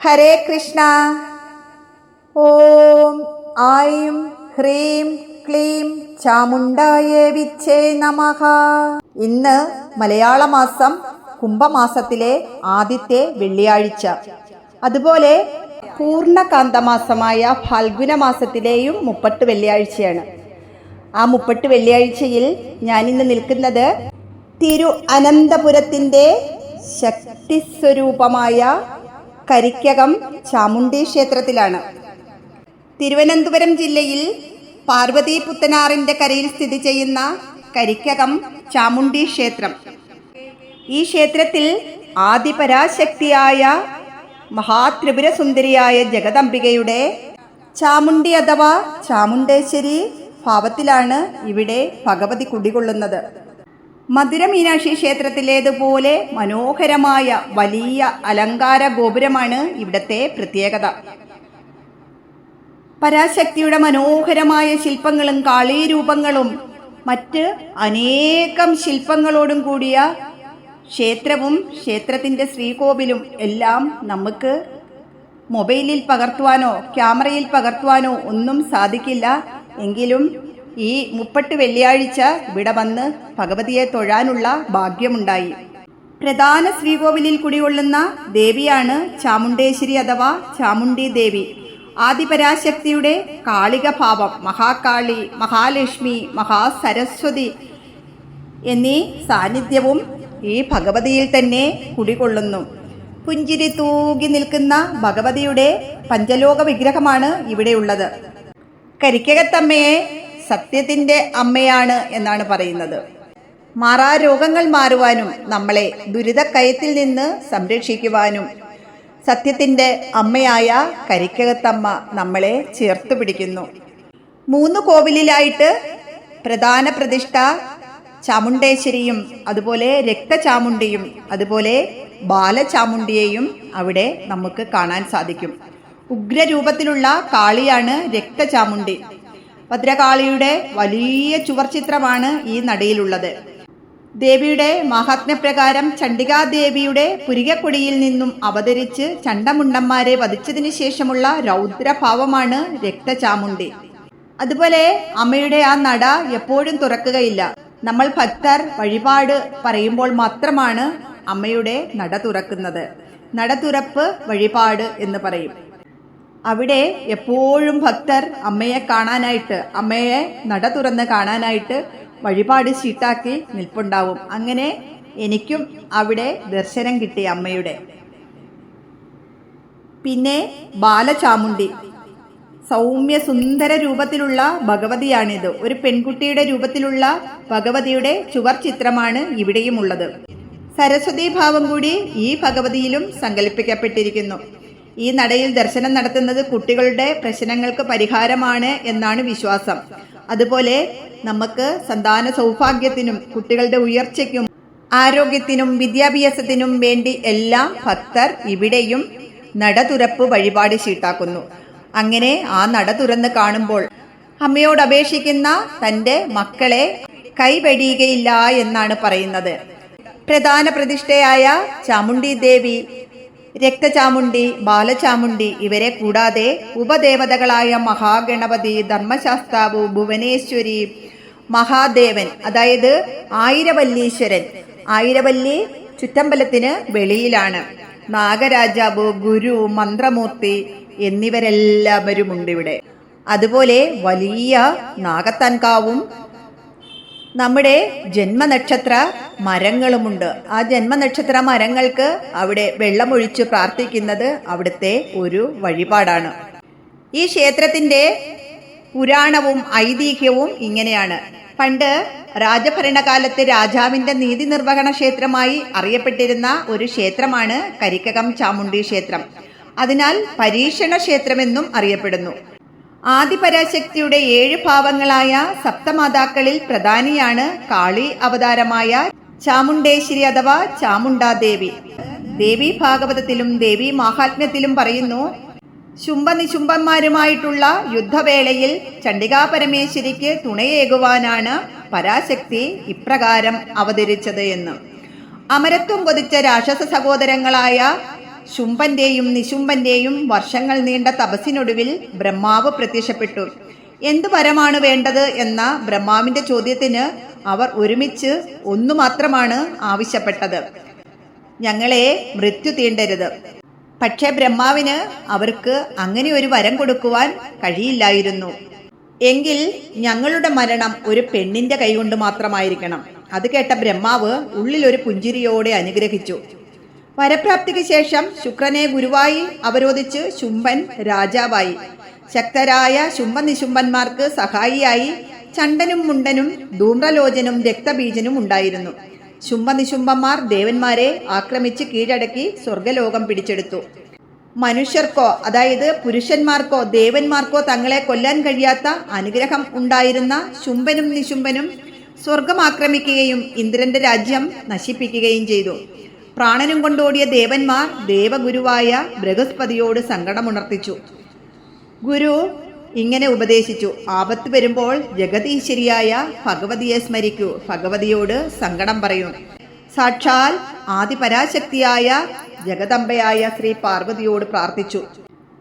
ഹരേ കൃഷ്ണ. ഓം ആയും ഹ്രീം ക്ലീം ചാമുണ്ടായേ വിച്ചേ നമ. ഇന്ന് മലയാള മാസം കുംഭമാസത്തിലെ ആദ്യത്തെ വെള്ളിയാഴ്ച. അതുപോലെ പൂർണകാന്തമാസമായ ഫാൽഗുന മാസത്തിലെയും മുപ്പട്ട് വെള്ളിയാഴ്ചയാണ്. ആ മുപ്പട്ട് വെള്ളിയാഴ്ചയിൽ ഞാനിന്ന് നിൽക്കുന്നത് തിരു അനന്തപുരത്തിന്റെ ശക്തിസ്വരൂപമായ കരിക്കകം ചാമുണ്ഡി ക്ഷേത്രത്തിലാണ്. തിരുവനന്തപുരം ജില്ലയിൽ പാർവതി പുത്തനാറിന്റെ കരയിൽ സ്ഥിതി ചെയ്യുന്ന കരിക്കകം ചാമുണ്ഡി ക്ഷേത്രം. ഈ ക്ഷേത്രത്തിൽ ആദിപരാശക്തിയായ മഹാത്രിപുരസുന്ദരിയായ ജഗദംബികയുടെ ചാമുണ്ഡി അഥവാ ചാമുണ്ടേശ്വരി ഭാവത്തിലാണ് ഇവിടെ ഭഗവതി കുടികൊള്ളുന്നത്. മധുര മീനാക്ഷി ക്ഷേത്രത്തിലേതുപോലെ മനോഹരമായ വലിയ അലങ്കാര ഗോപുരമാണ് ഇവിടത്തെ പ്രത്യേകത. പരാശക്തിയുടെ മനോഹരമായ ശില്പങ്ങളും കാളീരൂപങ്ങളും മറ്റ് അനേകം ശില്പങ്ങളോടും കൂടിയ ക്ഷേത്രവും ക്ഷേത്രത്തിന്റെ ശ്രീകോവിലും എല്ലാം നമുക്ക് മൊബൈലിൽ പകർത്തുവാനോ ക്യാമറയിൽ പകർത്തുവാനോ ഒന്നും സാധിക്കില്ല. എങ്കിലും ഈ മുപ്പട്ട് വെള്ളിയാഴ്ച ഇവിടെ വന്ന് ഭഗവതിയെ തൊഴാനുള്ള ഭാഗ്യമുണ്ടായി. പ്രധാന ശ്രീകോവിലിൽ കുടികൊള്ളുന്ന ദേവിയാണ് ചാമുണ്ടേശ്വരി അഥവാ ചാമുണ്ടി ദേവി. ആദിപരാശക്തിയുടെ കാളിക ഭാവം മഹാകാളി മഹാലക്ഷ്മി മഹാസരസ്വതി എന്നീ സാന്നിധ്യവും ഈ ഭഗവതിയിൽ തന്നെ കുടികൊള്ളുന്നു. പുഞ്ചിരി തൂകി നിൽക്കുന്ന ഭഗവതിയുടെ പഞ്ചലോക വിഗ്രഹമാണ് ഇവിടെയുള്ളത്. കരിക്കകത്തമ്മയെ സത്യത്തിന്റെ അമ്മയാണ് എന്നാണ് പറയുന്നത്. മാറാ രോഗങ്ങൾ മാറുവാനും നമ്മളെ ദുരിതക്കയത്തിൽ നിന്ന് സംരക്ഷിക്കുവാനും സത്യത്തിന്റെ അമ്മയായ കരിക്കകത്തമ്മ നമ്മളെ ചേർത്ത് പിടിക്കുന്നു. മൂന്ന് കോവിലിലായിട്ട് പ്രധാന പ്രതിഷ്ഠ ചാമുണ്ടേശ്വരിയും അതുപോലെ രക്തചാമുണ്ടിയും അതുപോലെ ബാലചാമുണ്ടിയെയും അവിടെ നമുക്ക് കാണാൻ സാധിക്കും. ഉഗ്രരൂപത്തിലുള്ള കാളിയാണ് രക്തചാമുണ്ടി. ഭദ്രകാളിയുടെ വലിയ ചുവർചിത്രമാണ് ഈ നടയിലുള്ളത്. ദേവിയുടെ മഹാത്മ്യപ്രകാരം ചണ്ഡികാദേവിയുടെ പുരികക്കൊടിയിൽ നിന്നും അവതരിച്ച് ചണ്ടമുണ്ടന്മാരെ വധിച്ചതിന് ശേഷമുള്ള രൗദ്രഭാവമാണ് രക്തചാമുണ്ടി അതുപോലെ അമ്മയുടെ ആ നട എപ്പോഴും തുറക്കുകയില്ല. നമ്മൾ ഭക്തർ വഴിപാട് പറയുമ്പോൾ മാത്രമാണ് അമ്മയുടെ നട തുറക്കുന്നത്. നട തുറപ്പ് വഴിപാട് എന്ന് പറയും. അവിടെ എപ്പോഴും ഭക്തർ അമ്മയെ കാണാനായിട്ട് അമ്മയെ നട തുറന്ന് കാണാനായിട്ട് വഴിപാട് ചീട്ടാക്കി നിൽപ്പുണ്ടാവും. അങ്ങനെ എനിക്കും അവിടെ ദർശനം കിട്ടി അമ്മയുടെ. പിന്നെ ബാലചാമുണ്ടി സൗമ്യ സുന്ദര രൂപത്തിലുള്ള ഭഗവതിയാണിത്. ഒരു പെൺകുട്ടിയുടെ രൂപത്തിലുള്ള ഭഗവതിയുടെ ചുവർ ചിത്രമാണ് ഇവിടെയും ഉള്ളത് സരസ്വതി ഭാവം കൂടി ഈ ഭഗവതിയിലും സങ്കല്പിക്കപ്പെട്ടിരിക്കുന്നു. ഈ നടയിൽ ദർശനം നടത്തുന്നത് കുട്ടികളുടെ പ്രശ്നങ്ങൾക്ക് പരിഹാരമാണ് എന്നാണ് വിശ്വാസം. അതുപോലെ നമുക്ക് സന്താന സൗഭാഗ്യത്തിനും കുട്ടികളുടെ ഉയർച്ചയ്ക്കും ആരോഗ്യത്തിനും വിദ്യാഭ്യാസത്തിനും വേണ്ടി എല്ലാ ഭക്തർ ഇവിടെയും നട തുറപ്പ് വഴിപാട് ചീട്ടാക്കുന്നു അങ്ങനെ ആ നട തുറന്ന് കാണുമ്പോൾ അമ്മയോട് അപേക്ഷിക്കുന്ന തന്റെ മക്കളെ കൈവഴിയുകയില്ല എന്നാണ് പറയുന്നത്. പ്രധാന പ്രതിഷ്ഠയായ ചാമുണ്ടി ദേവി രക്തചാമുണ്ടി ബാലചാമുണ്ടി ഇവരെ കൂടാതെ ഉപദേവതകളായ മഹാഗണപതി ധർമ്മശാസ്താവ് ഭുവനേശ്വരി മഹാദേവൻ അതായത് ആയിരവല്ലീശ്വരൻ. ആയിരവല്ലി ചുറ്റമ്പലത്തിന് വെളിയിലാണ്. നാഗരാജാവ് ഗുരു മന്ത്രമൂർത്തി എന്നിവരെല്ലാവരുമുണ്ട് ഇവിടെ അതുപോലെ വലിയ നാഗത്താൻകാവും നമ്മുടെ ജന്മനക്ഷത്ര മരങ്ങളുമുണ്ട്. ആ ജന്മനക്ഷത്ര മരങ്ങൾക്ക് അവിടെ വെള്ളമൊഴിച്ച് പ്രാർത്ഥിക്കുന്നത് അവിടുത്തെ ഒരു വഴിപാടാണ്. ഈ ക്ഷേത്രത്തിന്റെ പുരാണവും ഐതിഹ്യവും ഇങ്ങനെയാണ്. പണ്ട് രാജഭരണകാലത്ത് രാജാവിന്റെ നീതി നിർവഹണ ക്ഷേത്രമായി അറിയപ്പെട്ടിരുന്ന ഒരു ക്ഷേത്രമാണ് കരിക്കകം ചാമുണ്ടി ക്ഷേത്രം. അതിനാൽ പരീക്ഷണ ക്ഷേത്രമെന്നും അറിയപ്പെടുന്നു. ആദിപരാശക്തിയുടെ ഏഴ് ഭാവങ്ങളായ സപ്തമാതാക്കളിൽ പ്രധാനിയാണ് കാളി അവതാരമായ ചാമുണ്ടേശ്വരി അഥവാ ചാമുണ്ടാദേവി ദേവി. ഭാഗവതത്തിലും ദേവി മാഹാത്മ്യത്തിലും പറയുന്നു ശുംഭനിശുംഭന്മാരുമായിട്ടുള്ള യുദ്ധവേളയിൽ ചണ്ഡികാ പരമേശ്വരിക്ക് തുണയേകുവാനാണ് പരാശക്തി ഇപ്രകാരം അവതരിച്ചത് എന്ന്. അമരത്വം കൊതിച്ച രാക്ഷസ സഹോദരങ്ങളായ ശുംഭന്റെയും നിശുംഭന്റെയും വർഷങ്ങൾ നീണ്ട തപസ്സിനൊടുവിൽ ബ്രഹ്മാവ് പ്രത്യക്ഷപ്പെട്ടു. എന്ത് വരമാണ് വേണ്ടത് എന്ന ബ്രഹ്മാവിന്റെ ചോദ്യത്തിന് അവർ ഒരുമിച്ച് ഒന്നു മാത്രമാണ് ആവശ്യപ്പെട്ടത്. ഞങ്ങളെ മൃത്യു തീണ്ടരുത്. പക്ഷേ ബ്രഹ്മാവിന് അവർക്ക് അങ്ങനെ ഒരു വരം കൊടുക്കുവാൻ കഴിയില്ലായിരുന്നു. എങ്കിൽ ഞങ്ങളുടെ മരണം ഒരു പെണ്ണിന്റെ കൈകൊണ്ട് മാത്രമായിരിക്കണം. അത് കേട്ട ബ്രഹ്മാവ് ഉള്ളിലൊരു പുഞ്ചിരിയോടെ അനുഗ്രഹിച്ചു. വരപ്രാപ്തിക്ക് ശേഷം ശുക്രനെ ഗുരുവായി അവരോധിച്ച് ശുംഭൻ രാജാവായി. ശക്തരായ ശുംഭനിശുംഭന്മാർക്ക് സഹായിയായി ചണ്ടനും മുണ്ടനും ധൂമ്രലോചനും രക്തബീജനും ഉണ്ടായിരുന്നു. ശുംഭനിശുംഭന്മാർ ദേവന്മാരെ ആക്രമിച്ച് കീഴടക്കി സ്വർഗലോകം പിടിച്ചെടുത്തു. മനുഷ്യർക്കോ അതായത് പുരുഷന്മാർക്കോ ദേവന്മാർക്കോ തങ്ങളെ കൊല്ലാൻ കഴിയാത്ത അനുഗ്രഹം ഉണ്ടായിരുന്ന ശുംഭനും നിശുംഭനും സ്വർഗം ആക്രമിക്കുകയും ഇന്ദ്രന്റെ രാജ്യം നശിപ്പിക്കുകയും ചെയ്തു. പ്രാണനും കൊണ്ടോടിയ ദേവന്മാർ ദേവഗുരുവായ ബൃഹസ്പതിയോട് സങ്കടമുണർത്തിച്ചു. ഗുരു ഇങ്ങനെ ഉപദേശിച്ചു. ആപത്ത് വരുമ്പോൾ ജഗതീശ്വരിയായ ഭഗവതിയെ സ്മരിക്കൂ. ഭഗവതിയോട് സങ്കടം പറയൂ. സാക്ഷാൽ ആദിപരാശക്തിയായ ജഗദംബയായ ശ്രീ പാർവതിയോട് പ്രാർത്ഥിച്ചു.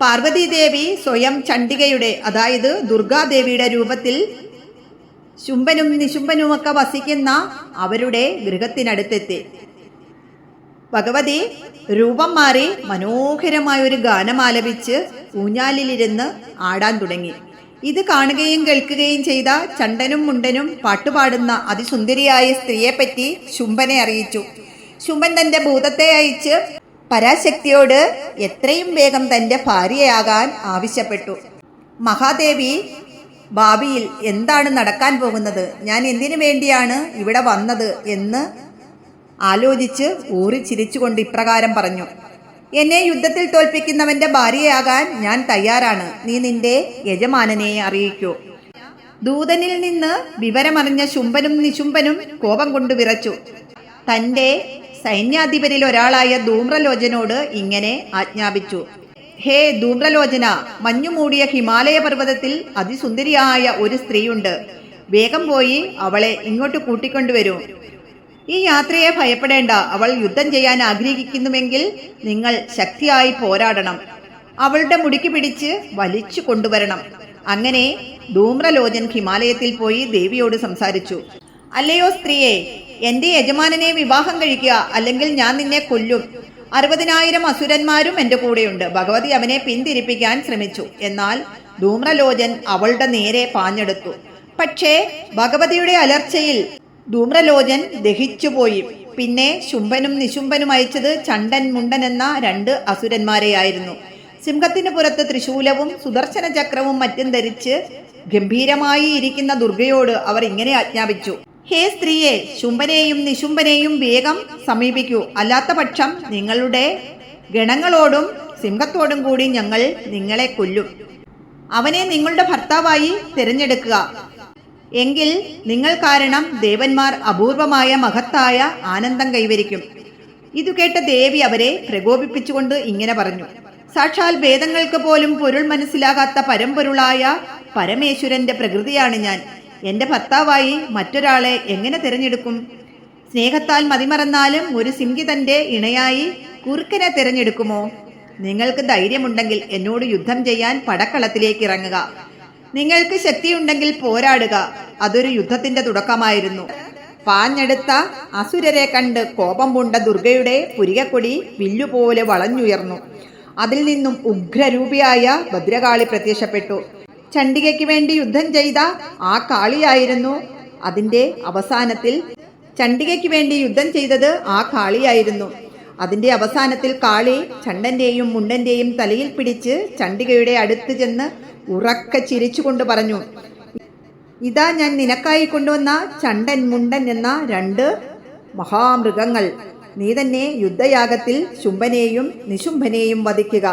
പാർവതീദേവി സ്വയം ചണ്ഡികയുടെ അതായത് ദുർഗാദേവിയുടെ രൂപത്തിൽ ശുംഭനും നിശുംഭനുമൊക്കെ വസിക്കുന്ന അവരുടെ ഗൃഹത്തിനടുത്തെത്തി. ഭഗവതി രൂപം മാറി മനോഹരമായ ഒരു ഗാനം ആലപിച്ച് ഊഞ്ഞാലിലിരുന്ന് ആടാൻ തുടങ്ങി. ഇത് കാണുകയും കേൾക്കുകയും ചെയ്ത ചണ്ടനും മുണ്ടനും പാട്ടുപാടുന്ന അതിസുന്ദരിയായ സ്ത്രീയെപ്പറ്റി ശുംഭനെ അറിയിച്ചു. ശുംഭൻ തന്റെ ഭൂതത്തെ അയച്ച് പരാശക്തിയോട് എത്രയും വേഗം തന്റെ ഭാര്യയാകാൻ ആവശ്യപ്പെട്ടു. മഹാദേവി ഭാവിയിൽ എന്താണ് നടക്കാൻ പോകുന്നത്? ഞാൻ എന്തിനു വേണ്ടിയാണ് ഇവിടെ വന്നത് എന്ന് ആലോചിച്ച് ഊറി ചിരിച്ചുകൊണ്ട് ഇപ്രകാരം പറഞ്ഞു എന്നെ യുദ്ധത്തിൽ തോൽപ്പിക്കുന്നവന്റെ ഭാര്യയാകാൻ ഞാൻ തയ്യാറാണ്. നീ നിന്റെ യജമാനനെ അറിയിക്കൂ. ദൂതനിൽ നിന്ന് വിവരമറിഞ്ഞ ശുംഭനും നിശുംഭനും കോപം കൊണ്ട് വിറച്ചു. തന്റെ സൈന്യാധിപരിൽ ഒരാളായ ധൂമ്രലോചനോട് ഇങ്ങനെ ആജ്ഞാപിച്ചു ഹേ ധൂമ്രലോചന മഞ്ഞുമൂടിയ ഹിമാലയ പർവതത്തിൽ അതിസുന്ദരിയായ ഒരു സ്ത്രീയുണ്ട്. വേഗം പോയി അവളെ ഇങ്ങോട്ട് കൂട്ടിക്കൊണ്ടുവരൂ. ഈ യാത്രയെ ഭയപ്പെടേണ്ട. അവൾ യുദ്ധം ചെയ്യാൻ ആഗ്രഹിക്കുന്നുവെങ്കിൽ നിങ്ങൾ ശക്തിയായി പോരാടണം. അവളുടെ മുടിക്ക് പിടിച്ച് വലിച്ചു കൊണ്ടുവരണം. അങ്ങനെ ധൂമ്രലോചൻ ഹിമാലയത്തിൽ പോയി ദേവിയോട് സംസാരിച്ചു. അല്ലയോ സ്ത്രീയെ എന്റെ യജമാനനെ വിവാഹം കഴിക്കുക അല്ലെങ്കിൽ ഞാൻ നിന്നെ കൊല്ലും. അറുപതിനായിരം അസുരന്മാരും എന്റെ കൂടെയുണ്ട്. ഭഗവതി അവനെ പിന്തിരിപ്പിക്കാൻ ശ്രമിച്ചു. എന്നാൽ ധൂമ്രലോചൻ അവളുടെ നേരെ പാഞ്ഞെടുത്തു. പക്ഷേ ഭഗവതിയുടെ അലർച്ചയിൽ ധൂമ്രലോചൻ ദഹിച്ചുപോയി. പിന്നെ ശുംഭനും നിശുംഭനും അയച്ചത് ചണ്ടൻ മുണ്ടൻ എന്ന രണ്ട് അസുരന്മാരെയായിരുന്നു. സിംഹത്തിന് പുറത്ത് ത്രിശൂലവും സുദർശന ചക്രവും മറ്റും ധരിച്ച് ഗംഭീരമായി ഇരിക്കുന്ന ദുർഗയോട് അവർ ഇങ്ങനെ ആജ്ഞാപിച്ചു. ഹേ സ്ത്രീയെ ശുംഭനെയും നിശുംഭനെയും വേഗം സമീപിക്കൂ. അല്ലാത്ത പക്ഷം നിങ്ങളുടെ ഗണങ്ങളോടും സിംഹത്തോടും കൂടി ഞങ്ങൾ നിങ്ങളെ കൊല്ലും. അവനെ നിങ്ങളുടെ ഭർത്താവായി തിരഞ്ഞെടുക്കുക. എങ്കിൽ നിങ്ങൾ കാരണം ദേവന്മാർ അപൂർവമായ മഹത്തായ ആനന്ദം കൈവരിക്കും. ഇതു കേട്ട ദേവി അവരെ പ്രകോപിപ്പിച്ചുകൊണ്ട് ഇങ്ങനെ പറഞ്ഞു. സാക്ഷാൽ വേദങ്ങൾക്ക് പോലും പൊരുൾ മനസ്സിലാകാത്ത പരമ്പൊരുളായ പരമേശ്വരന്റെ പ്രകൃതിയാണ് ഞാൻ. എന്റെ ഭർത്താവായി മറ്റൊരാളെ എങ്ങനെ തിരഞ്ഞെടുക്കും? സ്നേഹത്താൽ മതിമറന്നാലും ഒരു സിംഹി തന്റെ ഇണയായി കുറുക്കനെ തിരഞ്ഞെടുക്കുമോ? നിങ്ങൾക്ക് ധൈര്യമുണ്ടെങ്കിൽ എന്നോട് യുദ്ധം ചെയ്യാൻ പടക്കളത്തിലേക്ക് ഇറങ്ങുക. നിങ്ങൾക്ക് ശക്തിയുണ്ടെങ്കിൽ പോരാടുക. അതൊരു യുദ്ധത്തിന്റെ തുടക്കമായിരുന്നു. പാഞ്ഞെടുത്ത അസുരരെ കണ്ട് കോപം പൂണ്ട ദുർഗയുടെ പുരികക്കൊടി വില്ലുപോലെ വളഞ്ഞുയർന്നു. അതിൽ നിന്നും ഉഗ്രരൂപിയായ ഭദ്രകാളി പ്രത്യക്ഷപ്പെട്ടു. ചണ്ഡികയ്ക്ക് വേണ്ടി യുദ്ധം ചെയ്ത ആ കാളിയായിരുന്നു അതിന്റെ അവസാനത്തിൽ ചണ്ഡികയ്ക്ക് വേണ്ടി യുദ്ധം ചെയ്തത് ആ കാളിയായിരുന്നു. അതിന്റെ അവസാനത്തിൽ കാളി ചണ്ടന്റെയും മുണ്ടന്റെയും തലയിൽ പിടിച്ച് ചണ്ഡികയുടെ അടുത്ത് ചെന്ന് ഉറക്കെ ചിരിച്ചുകൊണ്ട് പറഞ്ഞു ഇതാ ഞാൻ നിനക്കായി കൊണ്ടുവന്ന ചണ്ടൻ മുണ്ടൻ എന്ന രണ്ട് മഹാമൃഗങ്ങൾ. നീ തന്നെ യുദ്ധയാഗത്തിൽ ശുംഭനെയും നിശുംഭനെയും വധിക്കുക.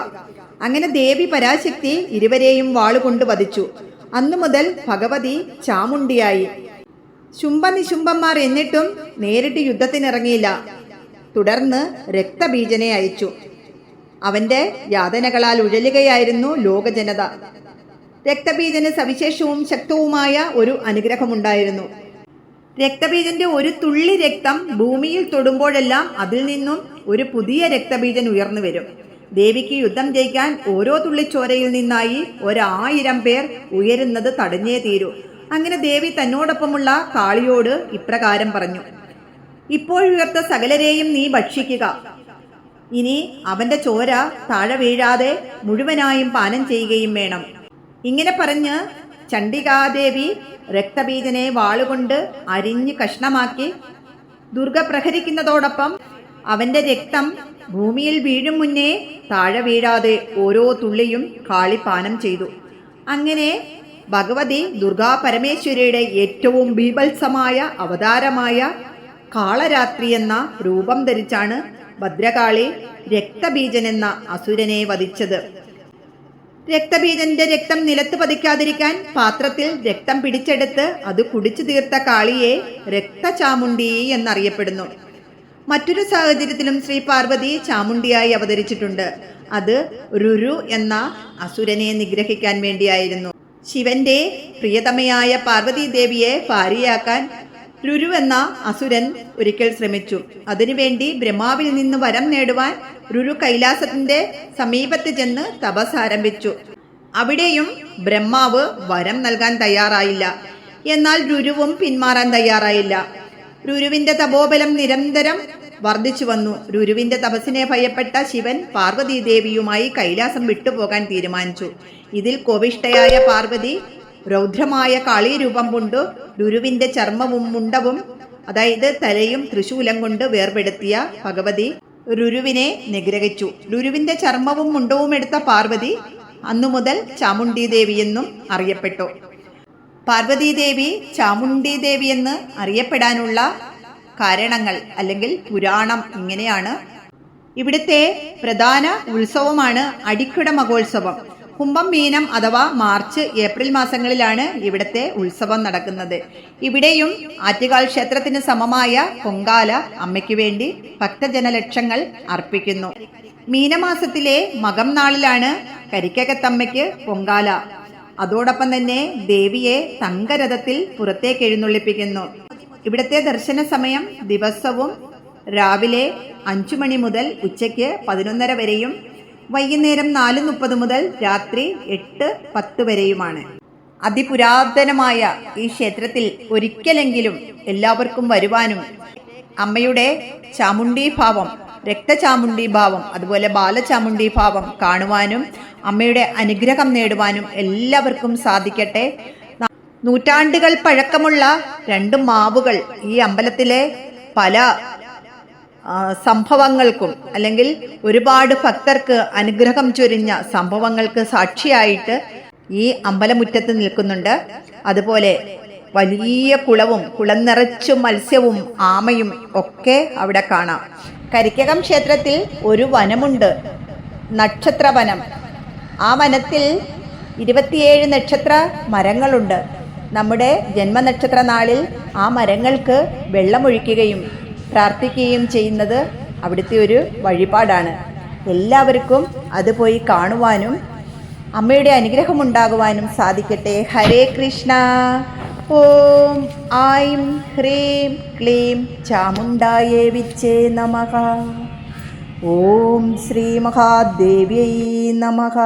അങ്ങനെ ദേവി പരാശക്തി ഇരുവരെയും വാളുകൊണ്ട് വധിച്ചു. അന്നു മുതൽ ഭഗവതി ചാമുണ്ടിയായി ശുംഭനിശുംഭന്മാർ എന്നിട്ടും നേരിട്ട് യുദ്ധത്തിനിറങ്ങിയില്ല. തുടർന്ന് രക്തബീജനെ അയച്ചു. അവന്റെ യാതനകളാൽ ഉഴലുകയായിരുന്നു ലോകജനത. രക്തബീജന് സവിശേഷവും ശക്തവുമായ ഒരു അനുഗ്രഹമുണ്ടായിരുന്നു. രക്തബീജന്റെ ഒരു തുള്ളി രക്തം ഭൂമിയിൽ തൊടുമ്പോഴെല്ലാം അതിൽ നിന്നും ഒരു പുതിയ രക്തബീജൻ ഉയർന്നു വരും. ദേവിക്ക് യുദ്ധം ജയിക്കാൻ ഓരോ തുള്ളിച്ചോരയിൽ നിന്നായി ഒരായിരം പേർ ഉയരുന്നത് തടഞ്ഞേ തീരൂ. അങ്ങനെ ദേവി തന്നോടൊപ്പമുള്ള കാളിയോട് ഇപ്രകാരം പറഞ്ഞു. ഇപ്പോഴുയർത്ത സകലരെയും നീ ഭക്ഷിക്കുക. ഇനി അവന്റെ ചോര താഴെ വീഴാതെ മുഴുവനായും പാനം ചെയ്യുകയും വേണം. ഇങ്ങനെ പറഞ്ഞ് ചണ്ഡികാദേവി രക്തബീജനെ വാളുകൊണ്ട് അരിഞ്ഞ് കഷ്ണമാക്കി ദുർഗ പ്രഹരിക്കുന്നതോടൊപ്പം അവന്റെ രക്തം ഭൂമിയിൽ വീഴും മുന്നേ താഴെ വീഴാതെ ഓരോ തുള്ളിയും കാളി ചെയ്തു. അങ്ങനെ ഭഗവതി ദുർഗാ പരമേശ്വരിയുടെ ഏറ്റവും ബീഭത്സമായ അവതാരമായ കാളരാത്രി എന്ന രൂപം ധരിച്ചാണ് ഭദ്രകാളി രക്തബീജൻ എന്ന അസുരനെ വധിച്ചത്. രക്തബീജന്റെ രക്തം നിലത്ത് പതിക്കാതിരിക്കാൻ പാത്രത്തിൽ രക്തം പിടിച്ചെടുത്ത് അത് കുടിച്ചു തീർത്ത കാളിയെ രക്തചാമുണ്ടി എന്നറിയപ്പെടുന്നു. മറ്റൊരു സാഹചര്യത്തിലും ശ്രീ പാർവതി ചാമുണ്ടിയായി അവതരിച്ചിട്ടുണ്ട്. അത് രുരു എന്ന അസുരനെ നിഗ്രഹിക്കാൻ വേണ്ടിയായിരുന്നു. ശിവന്റെ പ്രിയതമയായ പാർവതി ദേവിയെ ഭാര്യയാക്കാൻ രുരു എന്ന അസുരൻ ഒരിക്കൽ ശ്രമിച്ചു. അതിനുവേണ്ടി ബ്രഹ്മാവിൽ നിന്ന് വരം നേടുവാൻ രുരു കൈലാസത്തിന്റെ സമീപത്ത് ചെന്ന് തപസ് ആരംഭിച്ചു. അവിടെയും ബ്രഹ്മാവ് വരം നൽകാൻ തയ്യാറായില്ല. എന്നാൽ രുരുവും പിന്മാറാൻ തയ്യാറായില്ല. രുരുവിന്റെ തപോബലം നിരന്തരം വർദ്ധിച്ചു വന്നു. രുരുവിന്റെ തപസ്സിനെ ഭയപ്പെട്ട ശിവൻ പാർവതീദേവിയുമായി കൈലാസം വിട്ടുപോകാൻ തീരുമാനിച്ചു. ഇതിൽ കോവിഷ്ടയായ പാർവതി രൗദ്രമായ കാളീരൂപം കൊണ്ട് രുരുവിന്റെ ചർമ്മവും മുണ്ടവും അതായത് തലയും തൃശൂലം കൊണ്ട് വേർപെടുത്തിയ ഭഗവതി രുരുവിനെ നിഗ്രഹിച്ചു. രുരുവിന്റെ ചർമ്മവും മുണ്ടവും എടുത്ത പാർവതി അന്നു മുതൽ ചാമുണ്ഡി ദേവി എന്നും അറിയപ്പെട്ടു. പാർവതീദേവി ചാമുണ്ഡി ദേവി എന്ന് അറിയപ്പെടാനുള്ള കാരണങ്ങൾ അല്ലെങ്കിൽ പുരാണം ഇങ്ങനെയാണ്. ഇവിടുത്തെ പ്രധാന ഉത്സവമാണ് അടിക്കുട മഹോത്സവം. കുംഭം മീനം അഥവാ മാർച്ച് ഏപ്രിൽ മാസങ്ങളിലാണ് ഇവിടുത്തെ ഉത്സവം നടക്കുന്നത്. ഇവിടെയും ആറ്റുകാൽ ക്ഷേത്രത്തിന് സമമായ പൊങ്കാല അമ്മയ്ക്ക് വേണ്ടി ഭക്തജനലക്ഷങ്ങൾ അർപ്പിക്കുന്നു. മീനമാസത്തിലെ മകം നാളിലാണ് കരിക്കകത്തമ്മയ്ക്ക് പൊങ്കാല. അതോടൊപ്പം തന്നെ ദേവിയെ തങ്കരഥത്തിൽ പുറത്തേക്ക് എഴുന്നള്ളിപ്പിക്കുന്നു. ഇവിടുത്തെ ദർശന സമയം ദിവസവും രാവിലെ അഞ്ചു മണി മുതൽ ഉച്ചയ്ക്ക് പതിനൊന്നര വരെയും വൈകുന്നേരം നാല് മുപ്പത് മുതൽ രാത്രി എട്ട് പത്ത് വരെയുമാണ്. അതിപുരാതനമായ ഈ ക്ഷേത്രത്തിൽ ഒരിക്കലെങ്കിലും എല്ലാവർക്കും വരുവാനും അമ്മയുടെ ചാമുണ്ടി ഭാവം രക്തചാമുണ്ടി ഭാവം അതുപോലെ ബാലചാമുണ്ടി ഭാവം കാണുവാനും അമ്മയുടെ അനുഗ്രഹം നേടുവാനും എല്ലാവർക്കും സാധിക്കട്ടെ. നൂറ്റാണ്ടുകൾ പഴക്കമുള്ള രണ്ട് മാവുകൾ ഈ അമ്പലത്തിലെ പല സംഭവങ്ങൾക്കും അല്ലെങ്കിൽ ഒരുപാട് ഭക്തർക്ക് അനുഗ്രഹം ചൊരിഞ്ഞ സംഭവങ്ങൾക്ക് സാക്ഷിയായിട്ട് ഈ അമ്പലമുറ്റത്ത് നിൽക്കുന്നുണ്ട്. അതുപോലെ വലിയ കുളവും കുളം നിറച്ചും മത്സ്യവും ആമയും ഒക്കെ അവിടെ കാണാം. കരിക്കകം ക്ഷേത്രത്തിൽ ഒരു വനമുണ്ട് നക്ഷത്ര വനം ആ വനത്തിൽ ഇരുപത്തിയേഴ് നക്ഷത്ര മരങ്ങളുണ്ട്. നമ്മുടെ ജന്മനക്ഷത്ര നാളിൽ ആ മരങ്ങൾക്ക് വെള്ളമൊഴിക്കുകയും പ്രാർത്ഥിക്കുകയും ചെയ്യുന്നത് അവിടുത്തെ ഒരു വഴിപാടാണ്. എല്ലാവർക്കും അത് പോയി കാണുവാനും അമ്മയുടെ അനുഗ്രഹം ഉണ്ടാകുവാനും സാധിക്കട്ടെ. ഹരേ കൃഷ്ണ. ഓം ഐം ഹ്രീം ക്ലീം ചാമുണ്ടായേ വിച്ചേ നമ. ഓം ശ്രീ മഹാദേവ്യൈ നമഃ.